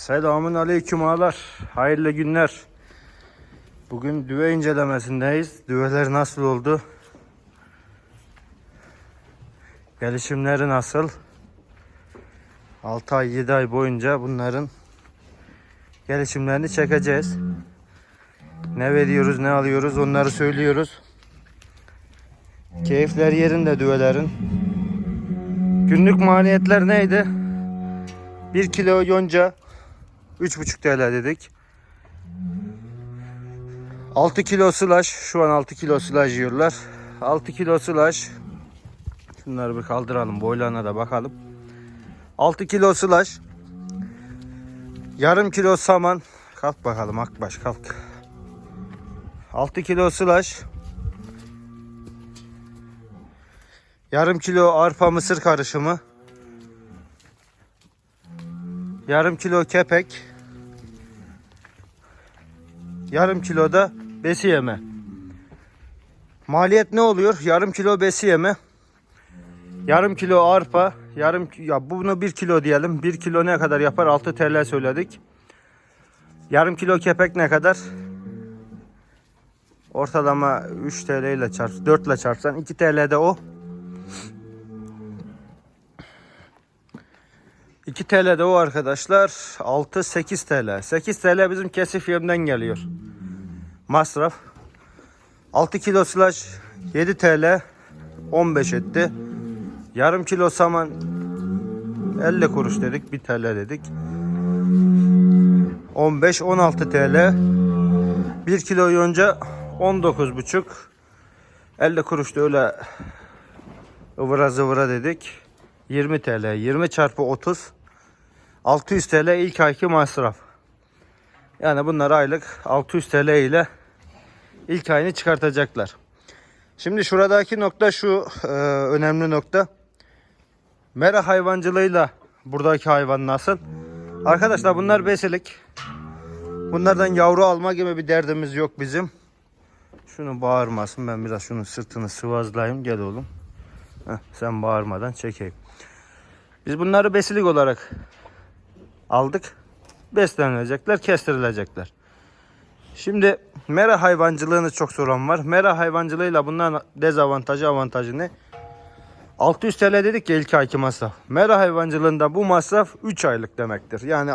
Selamun aleyküm ağalar. Hayırlı günler. Bugün düve incelemesindeyiz. Düveler nasıl oldu? Gelişimleri nasıl? 6 ay 7 ay boyunca bunların gelişimlerini çekeceğiz. Ne veriyoruz ne alıyoruz onları söylüyoruz. Keyifler yerinde düvelerin. Günlük maliyetler neydi? 1 kilo yonca 3,5 TL dedik. 6 kilo slash şu an 6 kilo slash yiyorlar. 6 kilo slash şunları bir kaldıralım boylarına da bakalım. 6 kilo slash yarım kilo saman kalk bakalım akbaş kalk. 6 kilo slash yarım kilo arpa mısır karışımı yarım kilo kepek, yarım kilo da besi yeme. Maliyet ne oluyor? Yarım kilo besi yeme, yarım kilo arpa, yarım ya bunu bir kilo diyelim. Bir kilo ne kadar yapar? 6 TL söyledik. Yarım kilo kepek ne kadar? Ortalama 3 TL ile çarp, 4 ile çarpsan 2 TL'de o. 2 TL'de o arkadaşlar 6-8 TL. 8 TL bizim kesif yemden geliyor. Masraf. 6 kilo slash 7 TL 15 etti. Yarım kilo saman 50 kuruş dedik 1 TL dedik. 15-16 TL. 1 kilo yonca 19,5 50 kuruş da öyle ıvıra zıvıra dedik. 20 TL. 20 çarpı 30. 600 TL ilk ayki masraf. Yani bunlar aylık 600 TL ile ilk ayını çıkartacaklar. Şimdi şuradaki nokta şu e, önemli nokta. Mera hayvancılığıyla buradaki hayvan nasıl? Arkadaşlar bunlar besilik. Bunlardan yavru alma gibi bir derdimiz yok bizim. Şunu bağırmasın ben biraz şunun sırtını sıvazlayayım gel oğlum. Heh, sen bağırmadan çekeyim. Biz bunları besilik olarak aldık. Beslenilecekler, kestirilecekler. Şimdi mera hayvancılığını çok soran var. Mera hayvancılığıyla bunların dezavantajı, avantajı ne? 600 TL dedik ya ilk ayki masraf. Mera hayvancılığında bu masraf 3 aylık demektir. Yani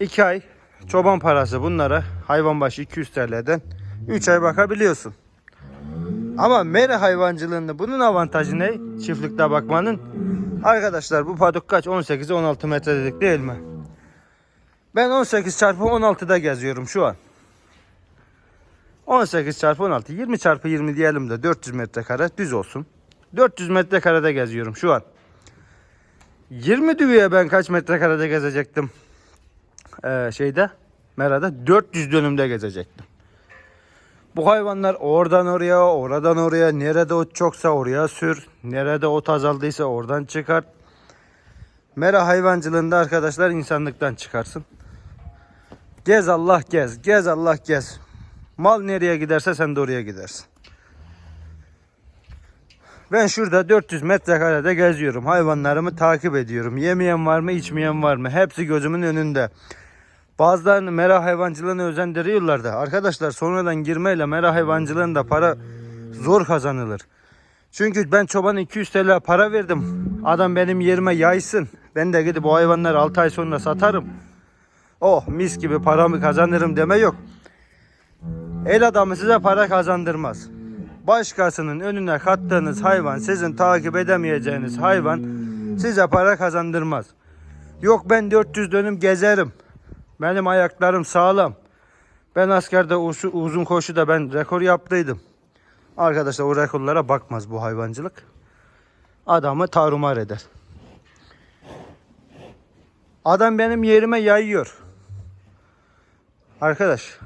2 ay çoban parası bunlara hayvan başı 200 TL'den 3 ay bakabiliyorsun. Ama mera hayvancılığında bunun avantajı ne? Çiftlikte bakmanın. Arkadaşlar bu padok kaç? 18'e 16 metre dedik değil mi? Ben 18 çarpı 16'da geziyorum şu an. 18 çarpı 16, 20 çarpı 20 diyelim de 400 metrekare düz olsun. 400 metrekarede geziyorum şu an. 20 düveye ben kaç metrekarede gezecektim? Ee, şeyde, Mera'da 400 dönümde gezecektim. Bu hayvanlar oradan oraya, oradan oraya, nerede ot çoksa oraya sür, nerede ot azaldıysa oradan çıkart. Mera hayvancılığında arkadaşlar insanlıktan çıkarsın. Gez Allah gez, gez Allah gez. Mal nereye giderse sen de oraya gidersin. Ben şurada 400 metrekarede geziyorum. Hayvanlarımı takip ediyorum. Yemeyen var mı, içmeyen var mı? Hepsi gözümün önünde. Bazılarını mera hayvancılığına özendiriyorlar da. Arkadaşlar sonradan girmeyle mera hayvancılığında para zor kazanılır. Çünkü ben çoban 200 TL para verdim. Adam benim yerime yaysın. Ben de gidip o hayvanları 6 ay sonra satarım. Oh mis gibi paramı kazanırım deme yok. El adamı size para kazandırmaz. Başkasının önüne kattığınız hayvan sizin takip edemeyeceğiniz hayvan size para kazandırmaz. Yok ben 400 dönüm gezerim. Benim ayaklarım sağlam. Ben askerde uzun koşuda ben rekor yaptıydım. Arkadaşlar o rekorlara bakmaz bu hayvancılık. Adamı tarumar eder. Adam benim yerime yayıyor. Arkadaş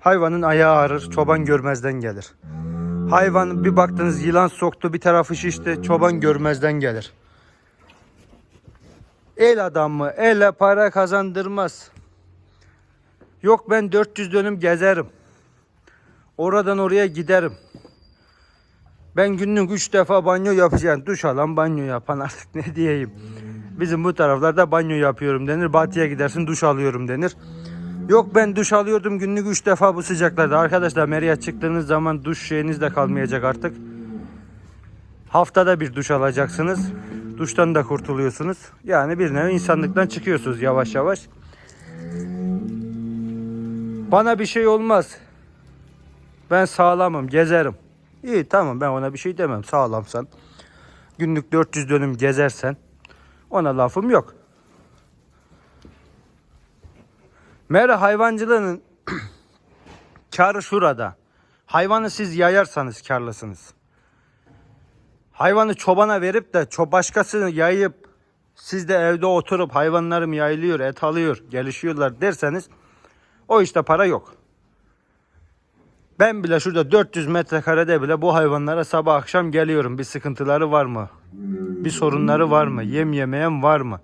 hayvanın ayağı ağrır çoban görmezden gelir. Hayvan bir baktınız yılan soktu bir tarafı şişti çoban görmezden gelir. El adamı ele para kazandırmaz. Yok ben 400 dönüm gezerim. Oradan oraya giderim. Ben günlük 3 defa banyo yapacağım. Duş alan banyo yapan artık ne diyeyim. Bizim bu taraflarda banyo yapıyorum denir. Batıya gidersin duş alıyorum denir. Yok ben duş alıyordum günlük 3 defa bu sıcaklarda. Arkadaşlar Meriye çıktığınız zaman duş şeyiniz de kalmayacak artık. Haftada bir duş alacaksınız. Duştan da kurtuluyorsunuz. Yani bir nevi insanlıktan çıkıyorsunuz yavaş yavaş. Bana bir şey olmaz. Ben sağlamım, gezerim. İyi tamam ben ona bir şey demem sağlamsan. Günlük 400 dönüm gezersen ona lafım yok. Mera hayvancılığının karı şurada. Hayvanı siz yayarsanız karlısınız. Hayvanı çobana verip de başkasını yayıp siz de evde oturup hayvanlarım yayılıyor, et alıyor, gelişiyorlar derseniz o işte para yok. Ben bile şurada 400 metrekarede bile bu hayvanlara sabah akşam geliyorum. Bir sıkıntıları var mı? Bir sorunları var mı? Yem yemeyen var mı?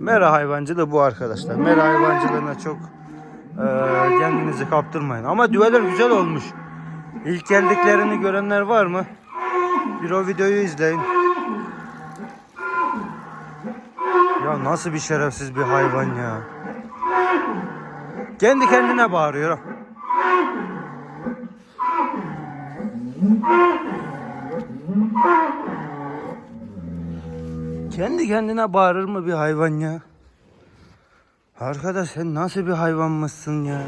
Mera hayvancılığı bu arkadaşlar. Mera hayvancılığına çok eee, kendinizi kaptırmayın. Ama düveler güzel olmuş. İlk geldiklerini görenler var mı? Bir o videoyu izleyin. Nasıl bir şerefsiz bir hayvan ya. Kendi kendine bağırıyor. Kendi kendine bağırır mı bir hayvan ya? Arkadaş sen nasıl bir hayvanmışsın ya?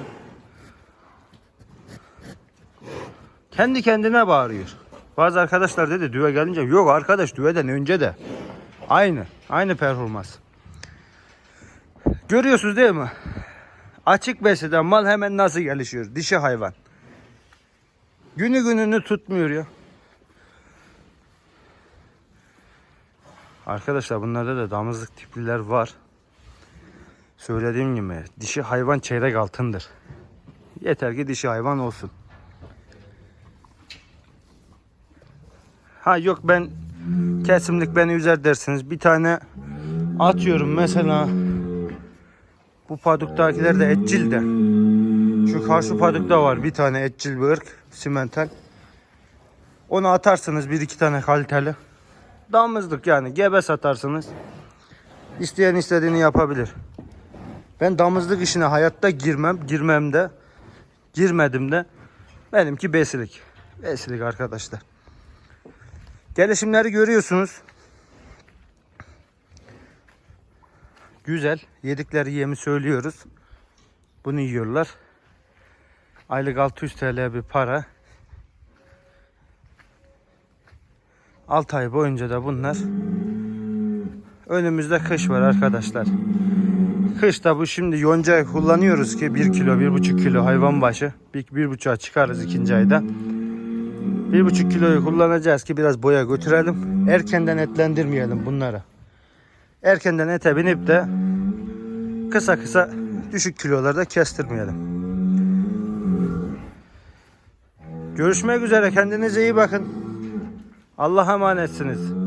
Kendi kendine bağırıyor. Bazı arkadaşlar dedi düve gelince yok arkadaş düveden önce de. Aynı. Aynı performans. Görüyorsunuz değil mi? Açık beseden mal hemen nasıl gelişiyor? Dişi hayvan. Günü gününü tutmuyor ya. Arkadaşlar bunlarda da damızlık tipliler var. Söylediğim gibi dişi hayvan çeyrek altındır. Yeter ki dişi hayvan olsun. Ha yok ben kesimlik beni üzer dersiniz. Bir tane atıyorum mesela bu paduktakiler de etçil de. Şu karşı padukta var bir tane etçil bir ırk simental. Onu atarsınız bir iki tane kaliteli. Damızlık yani gebe satarsınız. İsteyen istediğini yapabilir. Ben damızlık işine hayatta girmem. Girmem de. Girmedim de. Benimki besilik. Besilik arkadaşlar. Gelişimleri görüyorsunuz. Güzel. Yedikleri yemi söylüyoruz. Bunu yiyorlar. Aylık 600 TL bir para. 6 ay boyunca da bunlar. Önümüzde kış var arkadaşlar. Kışta bu şimdi yonca kullanıyoruz ki 1 kilo 1,5 kilo hayvan başı. 1,5'a çıkarız ikinci ayda. 1,5 kiloyu kullanacağız ki biraz boya götürelim. Erkenden etlendirmeyelim bunları. Erkenden ete binip de kısa kısa düşük kilolarda kestirmeyelim. Görüşmek üzere. Kendinize iyi bakın. Allah'a emanetsiniz.